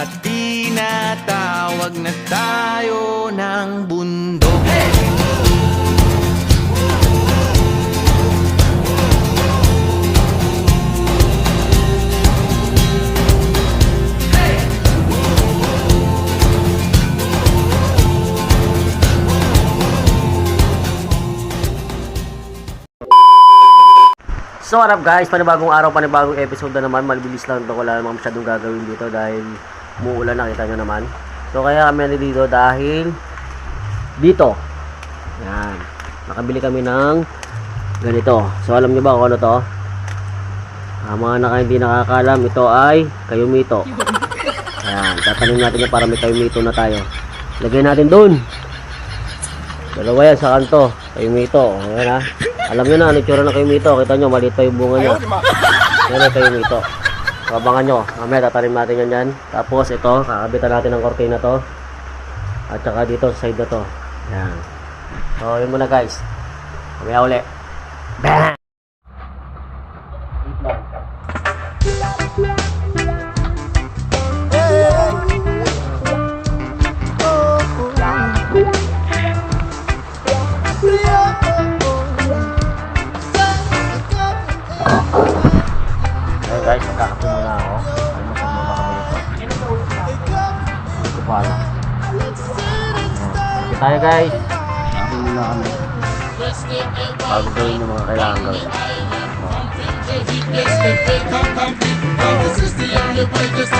At tinatawag na tayo ng bundok. So what up guys, panibagong araw, panibagong episode na naman. Malibilis lang ito, wala namang masyadong gagawin dito Dahil muulan nakita nyo naman So kaya kami nandito dahil Dito Yan, nakabili kami ng Ganito, so alam nyo ba kung ano to? Ah, mga naka hindi nakakalam, ito ay Kayumito Ayan, tatanim natin yan para may kayumito na tayo Lagay natin dun Dalawa yan sa kanto. Kayumito. Ayan ha. Alam nyo na, ano yung tsura ng kayumito. Kita nyo, maliit pa yung bunga nyo. Yan ang kayumito. So, abangan nyo. Mamaya tatanim natin yan dyan. Tapos ito, kakabitan natin ng kortina to. At saka dito sa side na to. Yan. So, yun muna guys. Mamaya uli. Bang! Guys. Kape muna kami. Bago gawin yung mga kailangan gawin. This is the only way to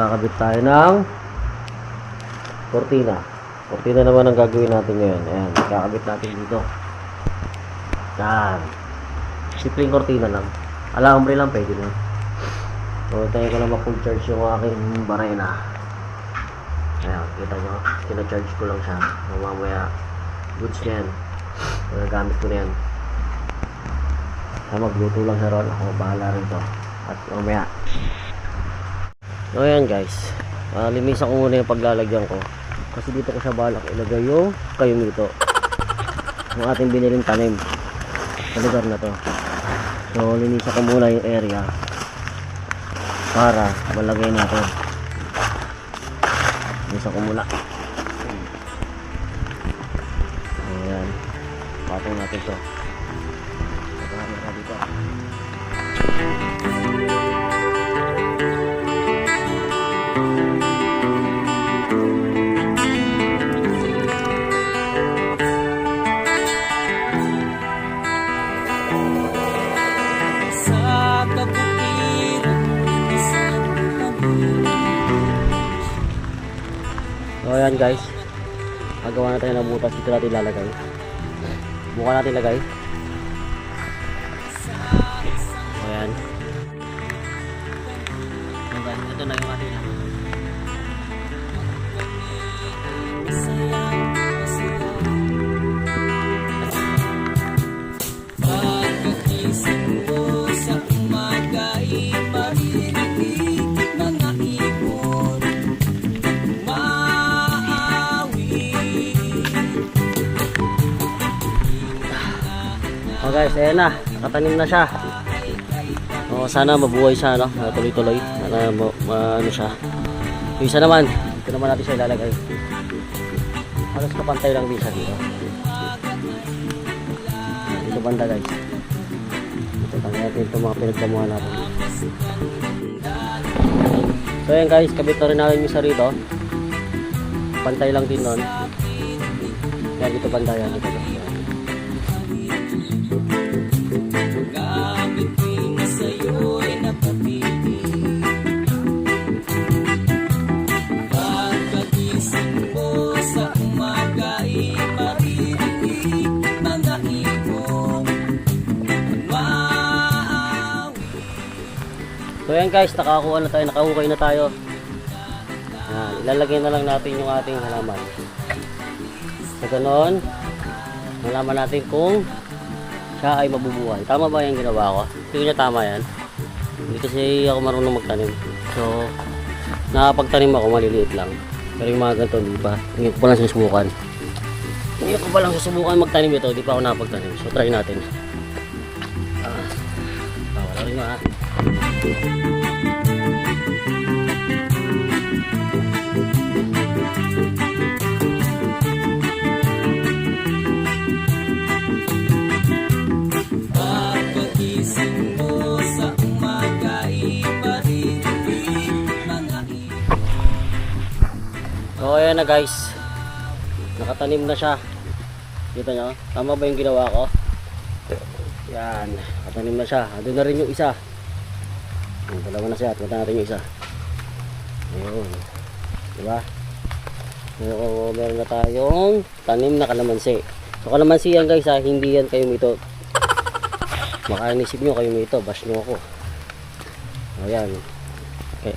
Magkakabit tayo ng kortina. Kortina naman ang gagawin natin ngayon. Ayan, magkakabit natin dito. Yan. Simpleng kortina lang. Alambre lang, pwede na. So, tayo ko lang ma-full charge yung aking barena. Ayan, kita nyo. Kina-charge ko lang siya. Mamaya, goods na yan. Magagamit ko na yan. Magluto lang siya ron. Ako bahala rin to. At mamaya, So ayan guys, uh, linisan ko muna yung paglalagyan ko. Kasi dito ko siya balak ilagay yung kayumito. Yung ating biniling tanim sa lugar na to. So linisan ko muna yung area para malagay natin. Linisan ko muna. Ayan. Patong natin to. Pagkakamit na dito. Ayan guys. Gagawa na tayo ng butas dito natin lalagay. Buka natin lagay. Oh guys, ayan na. Nakatanim na siya. Oh, sana mabuhay siya, no? Tuloy-tuloy. Sana ma, ma- ano siya. Yung isa naman, dito naman natin siya ilalagay. Halos kapantay lang din siya dito. Dito banda guys. Dito tanggalin natin itong mga pinagpamuhan natin. So ayan guys, kabit na rin natin yung isa rito. Pantay lang din nun. Yan, dito banda yan. Dito, Guys, nakakuha na tayo, nakahukay na tayo. Yan, ilalagay na lang natin yung ating halaman. So ganon, Malaman natin kung siya ay mabubuhay. Tama ba yung ginawa ko? Hindi niya tama yan. Hindi kasi ako marunong magtanim. So, nakapagtanim ako maliliit lang. Pero yung mga ganito, di ba? Hindi ko pa lang susubukan. Hindi ko pa lang susubukan magtanim ito. Di pa ako nakapagtanim. So, try natin. Umaga Iparirinig mga So ayan na guys. Nakatanim na siya. Kita nyo? Tama ba yung ginawa ko? Yan. Nakatanim na siya. Doon na rin yung isa. Yung dalawa na siya. Tingnan natin yung isa. Ayun. Diba? So, meron na tayong tanim na kalamansi. So kalamansi yan guys ha. Hindi yan kayo mito. Baka inisip nyo kayo mito. Bash nyo ako. Ayan. Okay.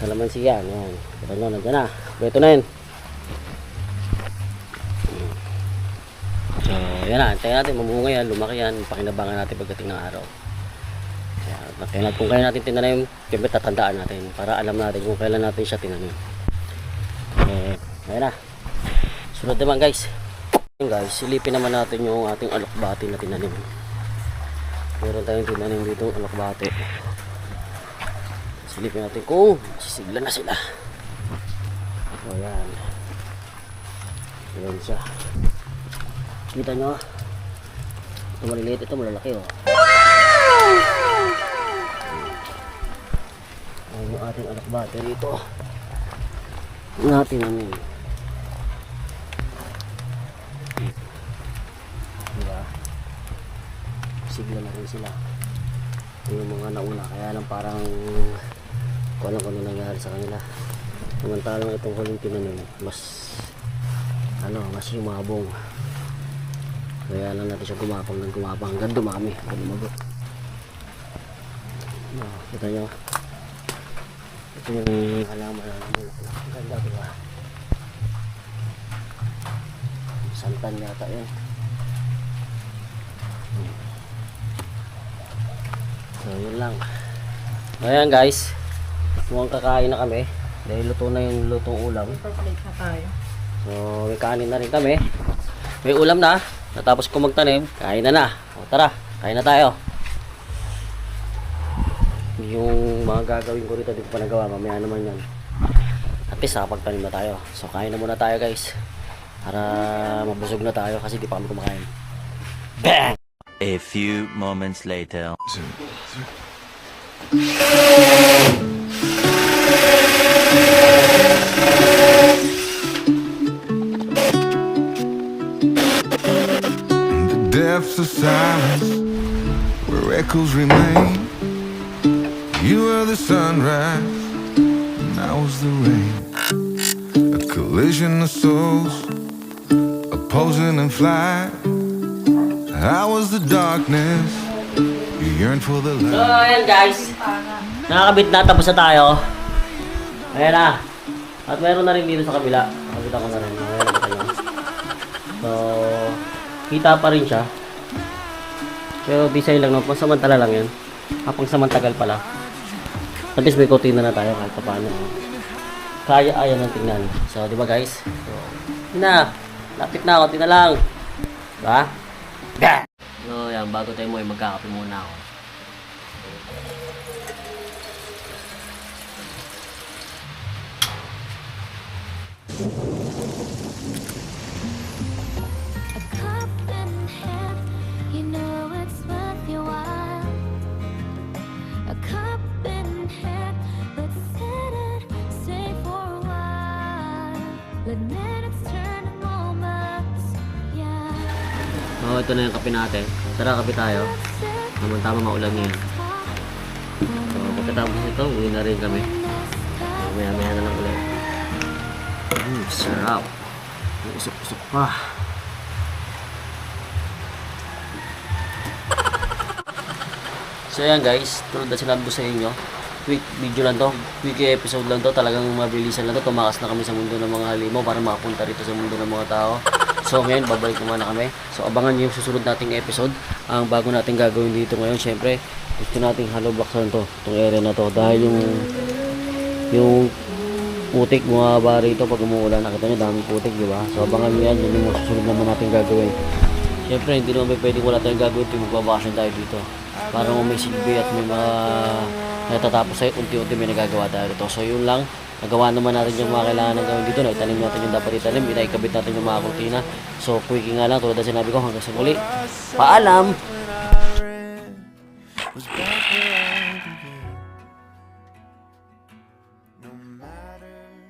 Kalamansi yan. Ayan. Kita nyo. Nandiyan na. Ito na yun. So, yan na. Antayin natin. Mamunga yan. Lumaki yan. Pakinabangan natin pagdating ng araw. Kaya, natin. Kung kailan natin tinanim, siyempre tatandaan natin. Para alam natin kung kailan natin siya tinanim. Eh, ayan na. Sunod naman guys. Yun guys, silipin naman natin yung ating alokbati na tinanim. Meron tayong tinanim dito alokbati. Silipin natin kung sisigla na sila. So, yan. Ayan siya. Kita nyo? Ito maliliit, ito malalaki oh. Ayan yung ating anak battery rito. Natin namin. Diba? Sigla na rin sila. Ito yung mga nauna. Kaya lang parang kung ano kung ano nangyari sa kanila. Samantalang itong huling tinanim, mas ano, mas yumabong. Kaya lang natin siya gumapang ng gumapang hanggang dumami. Lumago. Oh, kita nyo. Ito yung halaman na namulaklak. Ang ganda, di ba? Santan yata yun. So, yun lang. Ayan guys. Mukhang kakain na kami. Dahil luto na yung lutong ulam. So, may kanin na rin kami. May ulam na. Natapos ko magtanim, kain na na. O tara, kain na tayo. Yung mga gagawin ko rito, di ko pa nagawa. Mamaya naman yan. At least, nakapagtanim na tayo. So, kain na muna tayo guys. Para mabusog na tayo kasi di pa kami kumakain. Bang! A few moments later. The silence, where echoes remain, you were the sunrise, and I was the rain. A collision of souls, opposing in flight. I was the darkness, you yearned for the So, light. ayan guys. Nakakabit na, tapos na tayo. Ayan na. At meron na rin dito sa kabila. Nakabita ko na rin. Ayan, nakita nyo. So, kita pa rin siya. Pero design lang, no? Pansamantala lang yan. Kapag samantagal pala. At least may kutina na tayo kahit pa paano. Kaya ayan ang tingnan. So, di ba guys? So, na. Lapit na, konti na lang. Diba? Bah! So, yan. Bago tayo mo, magkakape muna ako. A ito na yung kape natin. Tara, kape tayo. Naman tama maulan ngayon. So, pagkatapos ito, uwi na rin kami. So, maya maya na lang ulit. Mm, sarap. Usok-usok pa. So ayan guys, tulad na sinabi sa inyo, quick video lang to, quick episode lang to, talagang mabilisan lang to, tumakas na kami sa mundo ng mga halimaw para makapunta rito sa mundo ng mga tao. So ngayon, babalik naman na kami. So abangan nyo yung susunod nating episode. Ang bago nating gagawin dito ngayon, syempre, gusto nating hollow blocks na to, itong area na to. Dahil yung, yung putik bumaba rito pag umuulan. Nakita nyo, daming putik, di ba? So abangan nyo yan, yun yung susunod naman nating gagawin. Syempre, hindi naman pwedeng wala tayong gagawin ito, magbabakasyon tayo dito. Para kung may silbi at may mga natatapos sa'yo, unti-unti may nagagawa tayo dito. So yun lang, nagawa naman natin yung mga kailangan ng gawin dito. Naitanim natin yung dapat itanim, inaikabit natin yung mga kurtina. So quickie nga lang, tulad na sinabi ko, hanggang sa muli. Paalam!